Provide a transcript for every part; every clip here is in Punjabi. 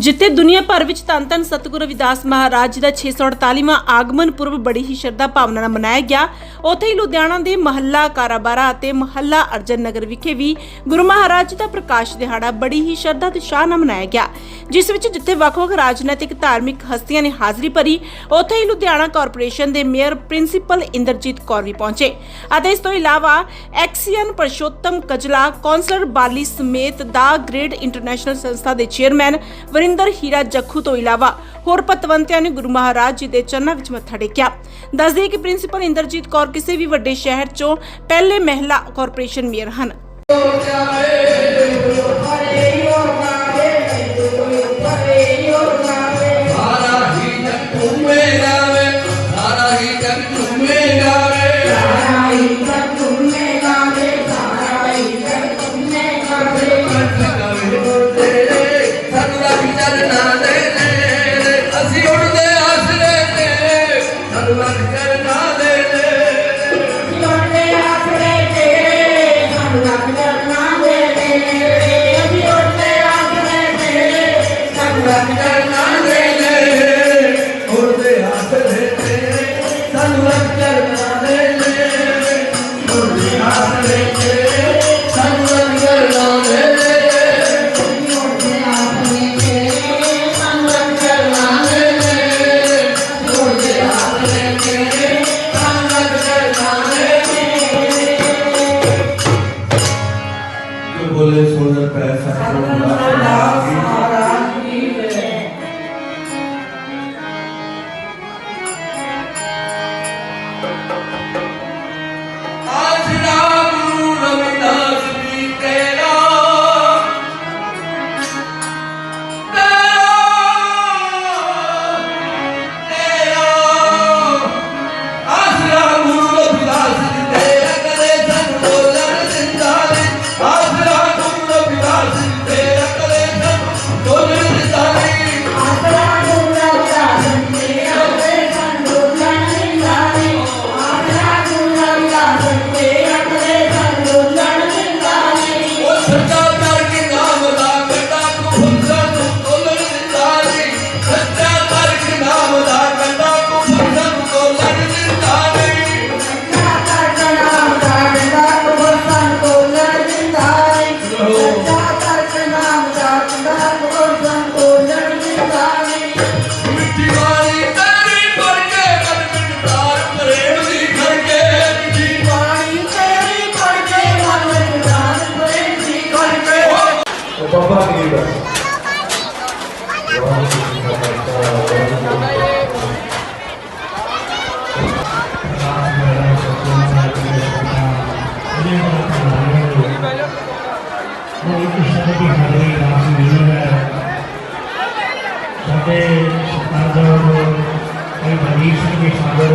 ਜਿੱਥੇ ਦੁਨੀਆ ਭਰ ਵਿੱਚ ਧੰਨ ਧੰਨ ਸਤਿਗੁਰੂ ਰਵਿਦਾਸ ਮਹਾਰਾਜ ਜੀ ਦਾ 648ਵਾਂ ਆਗਮਨ ਪੁਰਬ ਬੜੀ ਹੀ ਸ਼ਰਧਾ ਭਾਵਨਾ ਨਾਲ ਮਨਾਇਆ ਗਿਆ। ਉੱਥੇ ਹੀ ਲੁਧਿਆਣਾ ਦੇ ਮਹੱਲਾ ਕਾਰਾਬਾਰਾ ਅਤੇ ਮਹੱਲਾ ਅਰਜਨ ਨਗਰ ਵਿਖੇ ਵੀ ਗੁਰੂ ਮਹਾਰਾਜ ਜੀ ਦਾ ਪ੍ਰਕਾਸ਼ ਦਿਹਾੜਾ ਬੜੀ ਹੀ ਸ਼ਰਧਾ ਤੇ ਸ਼ਾਨ ਨਾਲ ਮਨਾਇਆ ਗਿਆ। ਜਿਸ ਵਿੱਚ ਜਿੱਥੇ ਵੱਖ-ਵੱਖ ਰਾਜਨੀਤਿਕ, ਧਾਰਮਿਕ ਹਸਤੀਆਂ ਨੇ ਹਾਜ਼ਰੀ ਭਰੀ, ਉੱਥੇ ਹੀ ਲੁਧਿਆਣਾ ਕਾਰਪੋਰੇਸ਼ਨ ਦੇ ਮੇਅਰ ਪ੍ਰਿੰਸੀਪਲ ਇੰਦਰਜੀਤ ਕੌਰ ਵੀ ਪਹੁੰਚੇ। ਅਤੇ ਇਸ ਤੋਂ ਇਲਾਵਾ ਐਕਸੀਅਨ ਪਰਸ਼ੋਤਮ ਕਜਲਾ, ਕੌਂਸਲਰ ਬਾਲੀ ਸਮੇਤ ਦਾ ਗ੍ਰੇਡ ਇੰਟਰਨੈਸ਼ਨਲ ਸੰਸਥਾ ਦੇ ਚੇਅਰਮੈਨ ਵਰਿੰਦਰ ਹੀਰਾ ਜੱਖੂ ਤੋਂ ਇਲਾਵਾ ਹੋਰ ਪਤਵੰਤਿਆਂ ਨੇ ਗੁਰੂ ਮਹਾਰਾਜ ਜੀ ਦੇ ਚਰਨਾਂ ਵਿੱਚ ਮੱਥਾ ਟੇਕਿਆ। ਦੱਸਦੇ ਕਿ ਪ੍ਰਿੰਸੀਪਲ ਇੰਦਰਜੀਤ ਕੌਰ ਕਿਸੇ ਵੀ ਵੱਡੇ ਸ਼ਹਿਰ 'ਚੋਂ ਪਹਿਲੇ ਮਹਿਲਾ ਕਾਰਪੋਰੇਸ਼ਨ ਮੇਅਰ ਹਨ। ਚਰਨਾਂ ਸਾਡੇ ਸਰਦਾਰ ਕੋਈ ਬੜੀ ਸਿੰਘ ਸਾਦਰ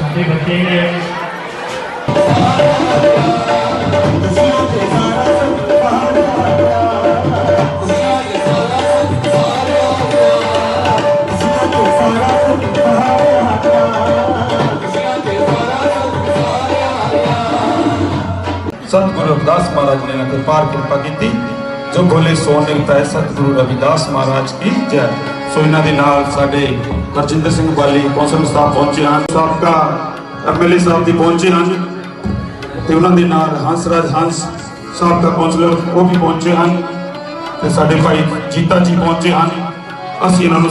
ਸਾਡੇ ਬੱਚੇ ਨੇ ਸਤਿਗੁਰੂ ਰਵਿਦਾਸ ਮਹਾਰਾਜ ਨੇ ਇਹਨਾਂ ਕਿਰਪਾ ਕਿਰਪਾ ਕੀਤੀ, ਜੋ ਬੋਲੇ ਸੋ ਨਿਰਤਾ ਹੈ ਸਤਿਗੁਰੂ ਰਵਿਦਾਸ ਮਹਾਰਾਜ ਕੀ ਜੈ। ਸੋ ਇਹਨਾਂ ਦੇ ਨਾਲ ਸਾਡੇ ਹਰਜਿੰਦਰ ਸਿੰਘ ਵਾਲੀ ਕੌਂਸਲ ਸਾਹਿਬ ਪਹੁੰਚੇ ਹਨ। ਸਾਬਕਾ ਐਮਐਲਏ ਸਾਹਿਬ ਦੀ ਪਹੁੰਚੇ ਹਨ ਤੇ ਉਹਨਾਂ ਦੇ ਨਾਲ ਹੰਸਰਾਜ ਹੰਸ ਸਾਬਕਾ ਕੌਂਸਲਰ ਉਹ ਵੀ ਪਹੁੰਚੇ ਹਨ ਤੇ ਸਾਡੇ ਭਾਈ ਜੀਤਾ ਜੀ ਪਹੁੰਚੇ ਹਨ। ਅਸੀਂ ਇਹਨਾਂ ਨੂੰ